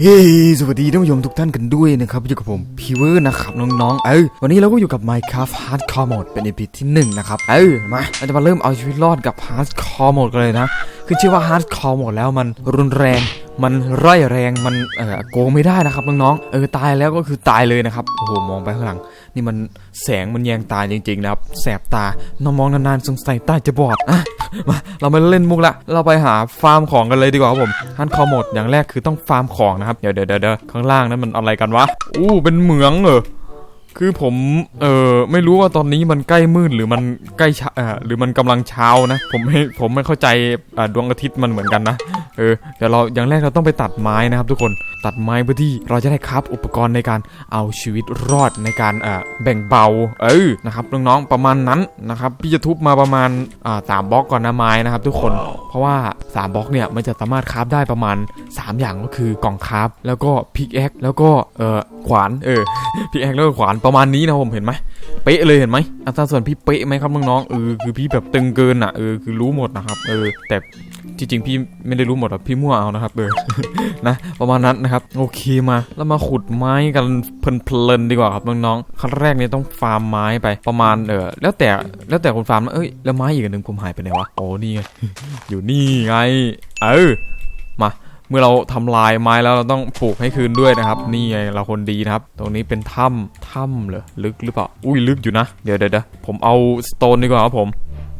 เฮ้ยสวัสดีท่านผู้ชมทุกท่านกันด้วยนะครับอยู่กับผมพีเวอร์นะครับน้องๆ เออวันนี้เราก็อยู่กับ Minecraft Hardcore Mode เป็น EP ที่1นะครับ เออมาเราจะมาเริ่มเอาชีวิตรอดกับ Hardcore Mode กันเลยนะ คือชื่อว่า Hardcore Mode แล้วมันรุนแรง มันร่อยแรง มันเออโกงไม่ได้นะครับน้องๆ เออตายแล้วก็คือตายเลยนะครับ โอ้โหมองไปข้างหลัง นี่มันแสงมันแยงตาจริงๆนะครับ แสบตา น้องมองนานๆสงสัยตาจะบอดอะมาเราไม่เล่นมุกละ เราไปหาฟาร์มของกันเลยดีกว่าครับผมฮันคอหมดอย่างแรกคือต้องฟาร์มของนะครับ เดี๋ยวเดี๋ยวเดี๋ยวข้างล่างนั้นมันอะไรกันวะ อู้เป็นเหมืองเหรอคือผมเออไม่รู้ว่าตอนนี้มันใกล้มืดหรือมันใกล้เช้าหรือมันกำลังเช้านะ ผมไม่ผมไม่เข้าใจดวงอาทิตย์มันเหมือนกันนะ เออเดี๋ยวเราอย่างแรกเราต้องไปตัดไม้นะครับ ทุกคนตัดไม้เพื่อที่เราจะได้คราฟอุปกรณ์ในการเอาชีวิตรอดในการเอ่อแบ่งเบาเออนะครับน้องๆประมาณนั้นนะครับพี่จะทุบมาประมาณอ่าสามบล็อกก่อนนะไม้นะครับ ทุกคนเพราะว่าสามบล็อกเนี่ยมันจะสามารถคราฟได้ประมาณ 3 อย่างก็คือกล่องคราฟแล้วก็พิกแอคแล้วก็เอ่อขวานเออพิกแอคแล้วก็ขวานประมาณนี้นะผมเห็นไหมเป๊ะเลยเห็นไหมอัตราส่วนพี่เป๊ะไหมครับน้องๆเออคือพี่แบบตึงเกินอะเออคือรู้หมดนะครับเออแต่ จริงๆพี่ไม่ได้รู้หมดหรอกพี่มั่วเอานะครับเออนะประมาณนั้นนะครับโอเคมาแล้วมาขุดไม้กันเพลินๆดีกว่าครับน้องๆขั้นแรกเนี่ยต้องฟาร์มไม้ไปประมาณเออแล้วแต่แล้วแต่คนฟาร์มนะเอ้ยแล้วไม้อีกอันหนึ่งผมหายไปไหนวะโอ้นี่ไงอยู่นี่ไงเออมาเมื่อเราทำลายไม้แล้วเราต้องปลูกให้คืนด้วยนะครับ นี่ไงเราคนดีนะครับ ตรงนี้เป็นถ้ำถ้ำเหรอลึกหรือเปล่าอุ้ยลึกอยู่นะ เดี๋ยวเดี๋ยวเดี๋ยวผมเอาสโตนดีกว่าครับผม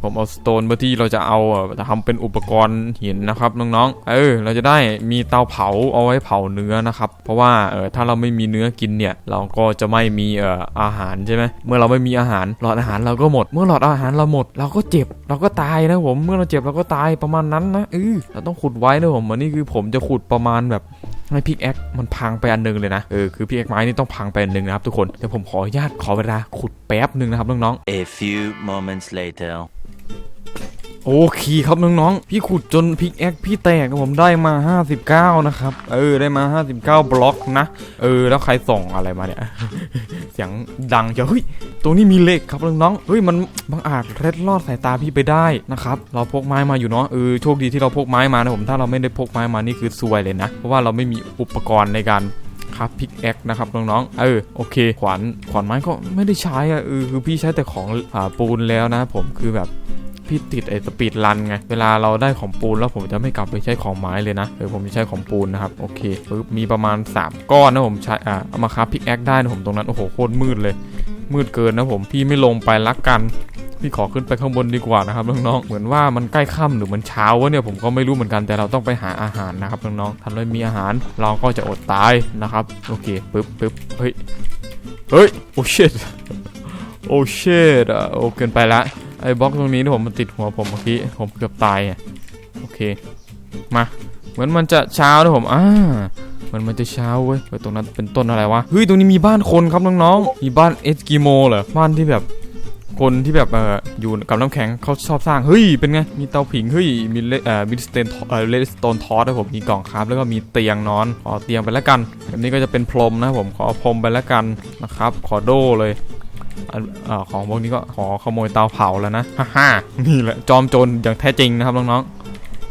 ผมเอาสโตนเพื่อที่เราจะเอาเอ่อทำเป็นอุปกรณ์หินนะครับน้องๆ เออ เราจะได้มีเตาเผาเอาไว้เผาเนื้อนะครับ เพราะว่าเออถ้าเราไม่มีเนื้อกินเนี่ย เราก็จะไม่มีเอ่ออาหารใช่ไหมเมื่อเราไม่มีอาหารหลอดอาหารเราก็หมด เมื่อหลอดอาหารเราหมด เราก็เจ็บเราก็ตายนะผม เมื่อเราเจ็บเราก็ตายประมาณนั้นนะเออเราต้องขุดไว้นะผมอันนี้คือผมจะขุดประมาณแบบให้พิกแอคมันพังไปอันหนึงเลยนะ เออ คือพิกแอคไม้นี่ต้องพังไปอันหนึงนะครับทุกคน เดี๋ยวผมขออนุญาตขอเวลาขุดแป๊บหนึ่งนะครับน้อง A few moments later. โอเคครับน้องๆ พี่ขุดจนพิกแอคพี่แตกครับผมได้มา 59 นะครับ เออได้มา 59 บล็อกนะ เออ แล้วใครส่งอะไรมาเนี่ย เสียงดังจะเฮ้ยตรงนี้มีเหล็กครับน้องๆเฮ้ยมันบังอาจเล็ดลอดสายตาพี่ไปได้นะครับ เราพกไม้มาอยู่เนาะเออโชคดีที่เราพกไม้มานะผมถ้าเราไม่ได้พกไม้มานี่คือซวยเลยนะ เพราะว่าเราไม่มีอุปกรณ์ในการครับพิกแอคนะครับน้องๆ เออโอเค ขวานขวานไม้ก็ไม่ได้ใช้อะเออคือพี่ใช้แต่ของอ่าปูนแล้วนะผมคือแบบ พี่ติดไอ้สปีดรันไง เวลาเราได้ของปูนแล้วผมจะไม่กลับไปใช้ของไม้เลยนะเออผมจะใช้ของปูนนะครับ โอเคปึ๊บมีประมาณ 3 ก้อนนะผมใช้อ่าเอามาครับพิกแอคได้นะผมตรงนั้น โอ้โหโคตรมืดเลย มืดเกินนะผม พี่ไม่ลงไปลักกันพี่ขอขึ้นไปข้างบนดีกว่านะครับน้องๆ เหมือนว่ามันใกล้ค่ำหรือมันเช้าวะเนี่ยผมก็ไม่รู้เหมือนกันแต่เราต้องไปหาอาหารนะครับน้องๆถ้าเราไม่มีอาหารเราก็จะอดตายนะครับโอเคปึ๊บปึ๊บเฮ้ยเฮ้ยโอ้ชิตโอ้ชิตอะโอ้เกินไปละ ไอ้บล็อกตรงนี้ที่ผมมันติดหัวผมเมื่อกี้ผมเกือบตายอะโอเคมาเหมือนมันจะเช้านะผมอ่ามันมันจะเช้าเว้ยเฮ้ยตรงนั้นเป็นต้นอะไรวะเฮ้ยตรงนี้มีบ้านคนครับน้องๆมีบ้านเอสกิโมเหรอบ้านที่แบบคนที่แบบเอออยู่กับน้ำแข็งเขาชอบสร้างเฮ้ยเป็นไงมีเตาผิงเฮ้ยมีเลเอ่อมีสเตนเอ่อเลสโตนทอสนะผมมีกล่องครับแล้วก็มีเตียงนอนขอเตียงไปแล้วกันแบบนี้ก็จะเป็นพรมนะผมขอพรมไปแล้วกันนะครับขอโดเลย ออของพวกนี้ก็ขอขโมยเตาเผาแล้วนะฮ่านี่แหละจอมโจรอย่างแท้จริงนะครับน้องๆ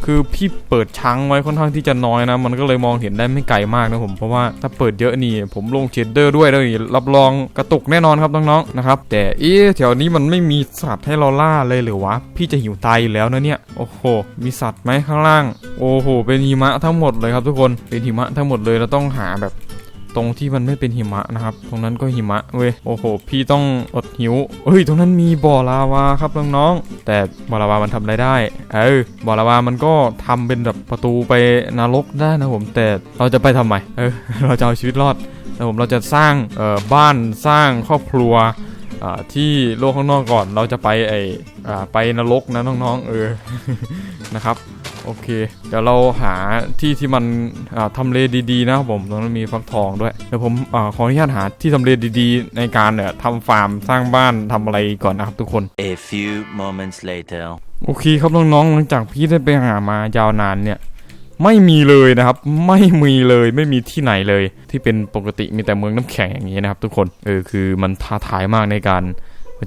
คือพี่เปิดชั้งไว้ค่อนข้างที่จะน้อยนะ มันก็เลยมองเห็นได้ไม่ไกลมากนะผมเพราะว่าถ้าเปิดเยอะนี่ผมลงเชดเดอร์ด้วยแล้วนี่รับรองกระตุกแน่นอนครับน้องๆนะครับแต่เอ๊ะแถวนี้มันไม่มีสัตว์ให้เราล่าเลยหรือวะพี่จะหิวตายแล้วนะเนี่ยโอ้โหมีสัตว์ไหมข้างล่าง โอ้โหเป็นหิมะทั้งหมดเลยครับทุกคนเป็นหิมะทั้งหมดเลยเราต้องหาแบบ ตรงที่มันไม่เป็นหิมะนะครับ ตรงนั้นก็หิมะเว้ย โอ้โห พี่ต้องอดหิวเฮ้ย ตรงนั้นมีบ่อลาวาครับน้องๆ แต่บ่อลาวามันทำอะไรได้ เออ บ่อลาวามันก็ทำเป็นแบบประตูไปนรกได้นะผม แต่เราจะไปทำไม เออ เราจะเอาชีวิตรอดนะผมเราจะสร้างเอ่อบ้านสร้างครอบครัวที่โลกข้างนอกก่อนเราจะไปไออไปนรกนะน้องๆเออนะครับ โอเค เดี๋ยวเราหาที่ที่มันอ่าทำเลดีๆนะครับผมตรงนั้นมีฟักทองด้วยเดี๋ยวผมอาขออนุญาตหาที่ทำเลดีๆ ในการเนี่ยทำฟาร์มสร้างบ้านทำอะไรก่อนนะครับทุกคน A few moments later. โอเคครับน้องๆหลังจากพี่ได้ไปหามายาวนานเนี่ยไม่มีเลยนะครับ ไม่มีเลยไม่มีที่ไหนเลย ที่เป็นปกติมีแต่เมืองน้ำแข็งอย่างนี้นะครับ ทุกคนเออคือมันท้าทายมากในการ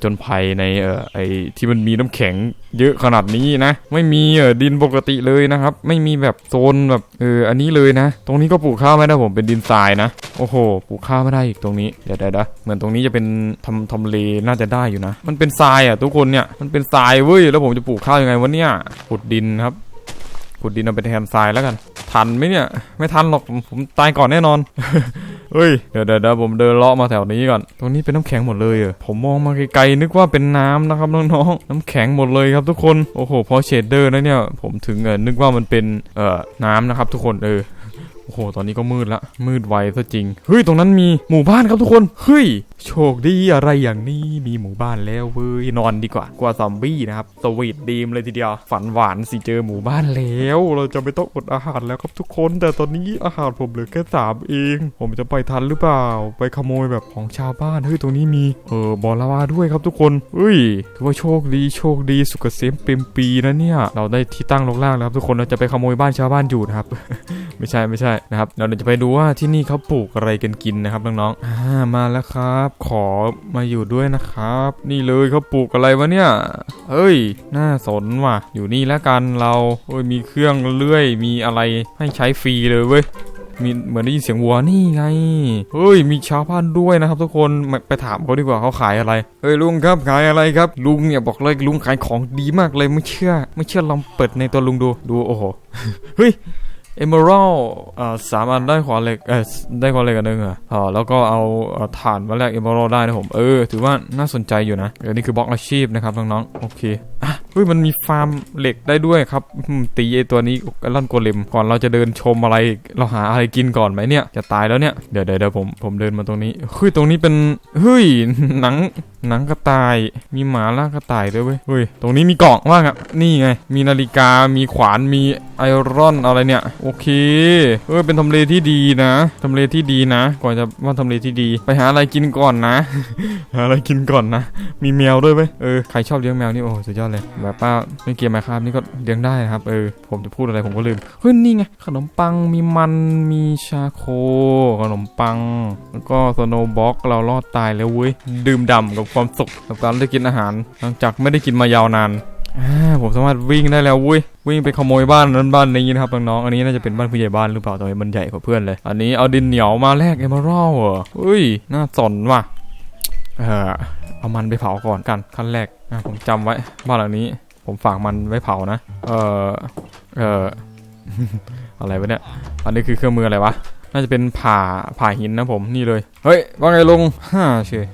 จนภัยในเอ่อไอที่มันมีน้ำแข็งเยอะขนาดนี้นะ ไม่มีเอ่อดินปกติเลยนะครับ ไม่มีแบบโซนแบบเอออันนี้เลยนะ ตรงนี้ก็ปลูกข้าวไม่ได้ผมเป็นดินทรายนะโอ้โหปลูกข้าวไม่ได้อีกตรงนี้เดี๋ยวเดี๋ยวเดี๋ยวเหมือนตรงนี้จะเป็นทำทำเลน่าจะได้อยู่นะ มันเป็นทรายอะทุกคนเนี่ยมันเป็นทรายเว้ยแล้วผมจะปลูกข้าวยังไงวะเนี่ยขุดดินครับขุดดินเอาไปแทนทรายแล้วกัน ทันไหมเนี่ย ไม่ทันหรอกผมผมตายก่อนแน่นอน เฮ้ย เดี๋ยวเดี๋ยวผมเดินเลาะมาแถวนี้ก่อน ตรงนี้เป็นน้ำแข็งหมดเลยเออผมมองมาไกลๆนึกว่าเป็นน้ำนะครับน้องๆน้ำแข็งหมดเลยครับทุกคน โอ้โห พอเชดเดอร์นะเนี่ย ผมถึงเออนึกว่ามันเป็นเอ่อน้ำนะครับทุกคนเออ โอ้โห ตอนนี้ก็มืดละ มืดไวซะจริง เฮ้ย ตรงนั้นมีหมู่บ้านครับทุกคน เฮ้ย โชคดีอะไรอย่างนี้ มีหมู่บ้านแล้วเว้ย นอนดีกว่า กว่าซอมบี้นะครับ สวีทดีมเลยทีเดียว ฝันหวานสิเจอหมู่บ้านแล้ว เราจะไม่ต้องอดอาหารแล้วครับทุกคน แต่ตอนนี้อาหารผมเหลือแค่สามเอง ผมจะไปทันหรือเปล่า ไปขโมยแบบของชาวบ้าน เฮ้ย ตรงนี้มี เออบอลลาวาด้วยครับทุกคน เฮ้ย ถือว่าโชคดี โชคดี สุขเกษมเต็มปีนะเนี่ย เราได้ที่ตั้งลกล่างแล้วครับทุกคน เราจะไปขโมยบ้านชาวบ้านอยู่นะครับ ไม่ใช่ไม่ใช่นะครับเราเดี๋ยวจะไปดูว่าที่นี่เขาปลูกอะไรกันกินนะครับน้องๆอ่ามาแล้วครับ ขอมาอยู่ด้วยนะครับ นี่เลยเขาปลูกอะไรวะเนี่ยเฮ้ย น่าสนว่ะ อยู่นี่แล้วกันเราโอ้ยมีเครื่องเลื่อยมีอะไรให้ใช้ฟรีเลยเว้ยมีเหมือนได้ยินเสียงวัวนี่ไง เฮ้ย มีชาวบ้านด้วยนะครับ ทุกคนไปถามเขาดีกว่าเขาขายอะไร เฮ้ยลุงครับขายอะไรครับ ลุงเนี่ยบอกเลยลุงขายของดีมากเลยไม่เชื่อ ไม่เชื่อลองเปิดในตัวลุงดูดูโอ้โห เฮ้ย เอเมอรัลอ่าสามอันได้ขวานเหล็กเออได้ขวานเหล็กอันหนึงเหรออ่าแล้วก็เอาเอ่อถ่านมาแลกเอเมอรัลได้นะผมเออถือว่าน่าสนใจอยู่นะเออนี่คือบล็อกอาชีพนะครับน้องๆโอเคอะเฮ้ยมันมีฟาร์มเหล็กได้ด้วยครับตีไอตัวนี้ไอรอนโกเลมก่อนเราจะเดินชมอะไรเราหาอะไรกินก่อนไหมเนี่ยจะตายแล้วเนี่ยเดี๋ยวเดี๋ยวผมผมเดินมาตรงนี้เฮ้ยตรงนี้เป็นเฮ้ยหนัง หนังกระต่าย มีหมาล่ากระต่ายด้วยเว้ยเฮ้ย ตรงนี้มีกล่องว่างอะ นี่ไง มีนาฬิกา มีขวาน มีไอรอนอะไรเนี่ย โอเค เออ เป็นทำเลที่ดีนะ ทำเลที่ดีนะ ก่อนจะว่าทำเลที่ดี ไปหาอะไรกินก่อนนะ หาอะไรกินก่อนนะ มีแมวด้วยเว้ย เออ ใครชอบเลี้ยงแมวนี่โอ้สุดยอดเลย แบบว่าในเกมไหมครับนี่ก็เลี้ยงได้นะครับ เออ ผมจะพูดอะไรผมก็ลืม เฮ้ย นี่ไง ขนมปัง มีมัน มีชาโค ขนมปัง แล้วก็สโนว์บ็อกเรารอดตายแล้วเว้ย ดื่มด่ำกับความสุขกับการได้กินอาหาร หลังจากไม่ได้กินมายาวนานผมสามารถวิ่งได้แล้วเว้ยวิ่งไปขโมยบ้านนั้นบ้านนี้นะครับน้องๆอันนี้น่าจะเป็นบ้านผู้ใหญ่บ้านหรือเปล่าตรงนี้มันใหญ่กว่าเพื่อนเลย อันนี้เอาดินเหนียวมาแลกเอเมอรัลเหรอเฮ้ยน่าสนว่ะเออเอามันไปเผาก่อนกันขั้นแรกอะผมจำไว้บ้านหลังนี้ ผมฝากมันไว้เผานะ เออเอออะไรวะเนี่ยอันนี้คือเครื่องมืออะไรวะ น่าจะเป็นผ่าผ่าหินนะผมนี่เลย เฮ้ยว่าไงลุงฮ่าเชย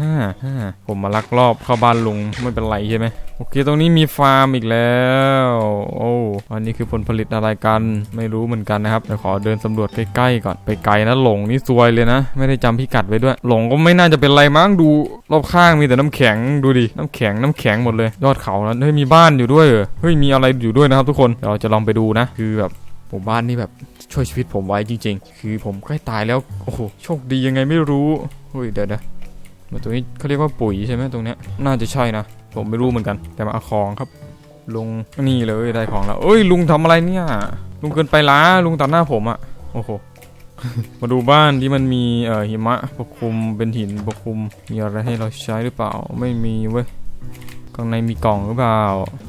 ฮ่าฮ่าผมมาลักลอบเข้าบ้านลุงไม่เป็นไรใช่ไหมโอเคตรงนี้มีฟาร์มอีกแล้ว โอ้อันนี้คือผลผลิตอะไรกันไม่รู้เหมือนกันนะครับเดี๋ยวขอเดินสำรวจใกล้ๆก่อนไปไกลนะหลงนี่ซวยเลยนะ ไม่ได้จำพิกัดไว้ด้วย หลงก็ไม่น่าจะเป็นไรมั้งดูรอบข้างมีแต่น้ำแข็งดูดิน้ำแข็งน้ำแข็งหมดเลย ยอดเขานั้นเฮ้ยมีบ้านอยู่ด้วยเหรอเฮ้ยมีอะไรอยู่ด้วยนะครับทุกคนเดี๋ยวเราจะลองไปดูนะ คือแบบหมู่บ้านนี่แบบ ช่วยชีวิตผมไว้จริง ๆ คือผมใกล้ตายแล้ว โอ้โห โชคดียังไงไม่รู้เฮ้ยเดี๋ยวนะมาตรงนี้เขาเรียกว่าปุ๋ยใช่ไหมตรงเนี้ย น่าจะใช่นะ ผมไม่รู้เหมือนกัน แต่มาเอาของครับ ลุงนี่เลยได้ของแล้วเอ้ย ลุงทำอะไรเนี่ย ลุงเกินไปล้า ลุงตัดหน้าผมอะโอ้โห มาดูบ้านที่มันมีเอ่อหิมะปกคลุมเป็นหินปกคลุมมีอะไรให้เราใช้หรือเปล่า ไม่มีเว้ย ข้างในมีกล่องหรือเปล่า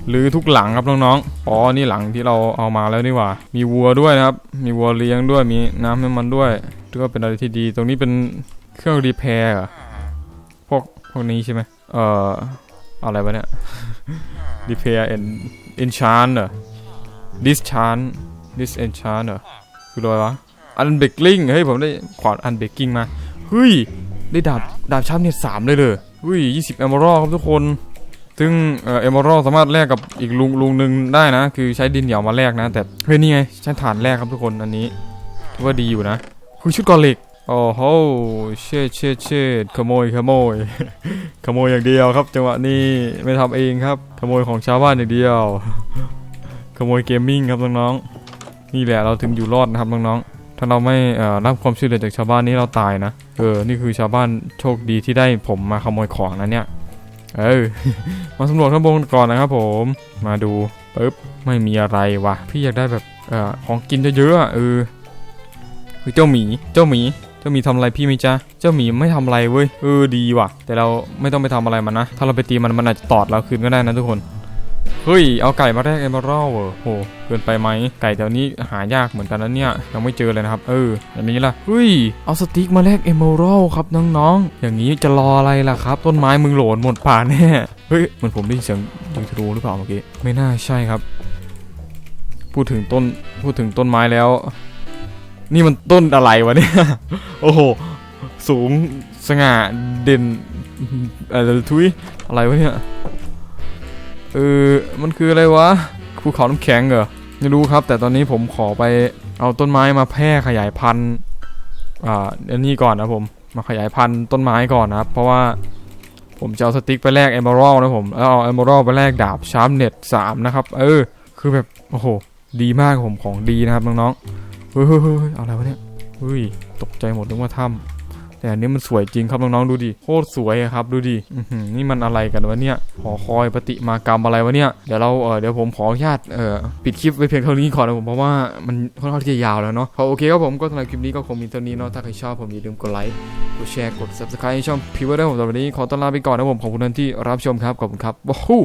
หรือทุกหลังครับน้องๆ อ๋อ นี่หลังที่เราเอามาแล้วนี่หว่า มีวัวด้วยนะครับ มีวัวเลี้ยงด้วย มีน้ำให้มันด้วยถือว่าเป็นอะไรที่ดี ตรงนี้เป็นเครื่องรีแพร์เหรอพวกพวกนี้ใช่ไหมเอ่อ อะไรวะเนี่ยรีแพร์เอ็นเอนชานเหรอ discharge disenchant เหรอคืออะไรวะอันเบกลิงเฮ้ย ผมได้ขวานอันเบกกิ้งมา เฮ้ย ได้ดาบดาบชับเนี่ยสามเลยเลยเฮ้ยยี่สิบเอมอรัลครับทุกคน ซึ่งเอเมอรัลสามารถแลกกับอีกลุงลุงหนึ่งได้นะ คือใช้ดินเหนียวมาแลกนะ แต่เฮ้ยนี่ไงใช้ถ่านแลกครับทุกคนอันนี้ถือว่าดีอยู่นะคือชุดกอล็กโอ้โหเชิดเชิดเชิดขโมยขโมย ขโมยอย่างเดียวครับ จังหวะนี้ไม่ทำเองครับ ขโมยของชาวบ้านอย่างเดียว ขโมยเกมมิ่งครับน้องๆนี่แหละเราถึงอยู่รอดนะครับน้องๆถ้าเราไม่รับความช่วยเหลือจากชาวบ้านนี่เราตายนะเออนี่คือชาวบ้านโชคดีที่ได้ผมมาขโมยของนะเนี่ย เออ มาสำรวจข้างบนก่อนนะครับผม มาดูปึ๊บ ไม่มีอะไรวะ พี่อยากได้แบบเอ่อของกินเยอะๆอะเออคือเจ้าหมี เจ้าหมี เจ้าหมีทำอะไรพี่ไหมจ๊ะ เจ้าหมีไม่ทำอะไรเว้ย เออดีว่ะ แต่เราไม่ต้องไปทำอะไรมันนะ ถ้าเราไปตีมันมันอาจจะตอดเราคืนก็ได้นะทุกคน เฮ้ย เอาไก่มาแลกเอเมอรัลเหรอโหเกินไปไหมไก่แถวนี้หายากเหมือนกันนะเนี่ยยังไม่เจอเลยนะครับ เอออย่างนี้ล่ะเฮ้ยเอาสติ๊กมาแลกเอเมอรัลครับน้องๆอย่างนี้จะรออะไรล่ะครับ ต้นไม้มึงโหลนหมดป่าแน่เฮ้ยเหมือนผมได้ยินเสียงยิงธนูหรือเปล่าเมื่อกี้ไม่น่าใช่ครับ พูดถึงต้นพูดถึงต้นไม้แล้ว นี่มันต้นอะไรวะเนี่ยโอ้โหสูงสง่าเด่นเอ่อทุยอะไรวะเนี่ย เออ มันคืออะไรวะ ภูเขาน้ำแข็งเหรอ ไม่รู้ครับ แต่ตอนนี้ผมขอไปเอาต้นไม้มาแพร่ขยายพันธุ์ อ่าอันนี้ก่อนนะผม มาขยายพันธุ์ต้นไม้ก่อนนะครับ เพราะว่าผมจะเอาสติ๊กไปแลกเอ e ม a รัลนะผม แล้วเอาเอ e ม a รัลไปแลกดาบชาร์ปเน็ตสามนะครับ เออ คือแบบ โอ้โห ดีมากผมของดีนะครับน้องๆ เฮ้ยเฮ้ยเฮ้ยเฮ้ยเอาอะไรวะเนี่ยเฮ้ย ตกใจหมดนึกว่าถ้ำ แต่อันนี้มันสวยจริงครับน้องๆดูดิโคตรสวยครับดูดินี่มันอะไรกันวะเนี่ยหอคอยปฏิมากรรมอะไรวะเนี่ยเดี๋ยวเราเออเดี๋ยวผมขออนุญาตเออปิดคลิปไว้เพียงเท่านี้ก่อนนะผมเพราะว่ามันค่อนข้างที่จะยาวแล้วเนาะพอโอเคครับผมก็สำหรับคลิปนี้ก็คงมีเท่านี้เนาะถ้าใครชอบผมอย่าลืมกดไลค์กดแชร์กด subscribe ให้ช่องพิวเวอร์ได้ผมสำหรับวันนี้ขอต้อนลาไปก่อนนะผมขอบคุณท่านที่รับชมครับขอบคุณครับว้าว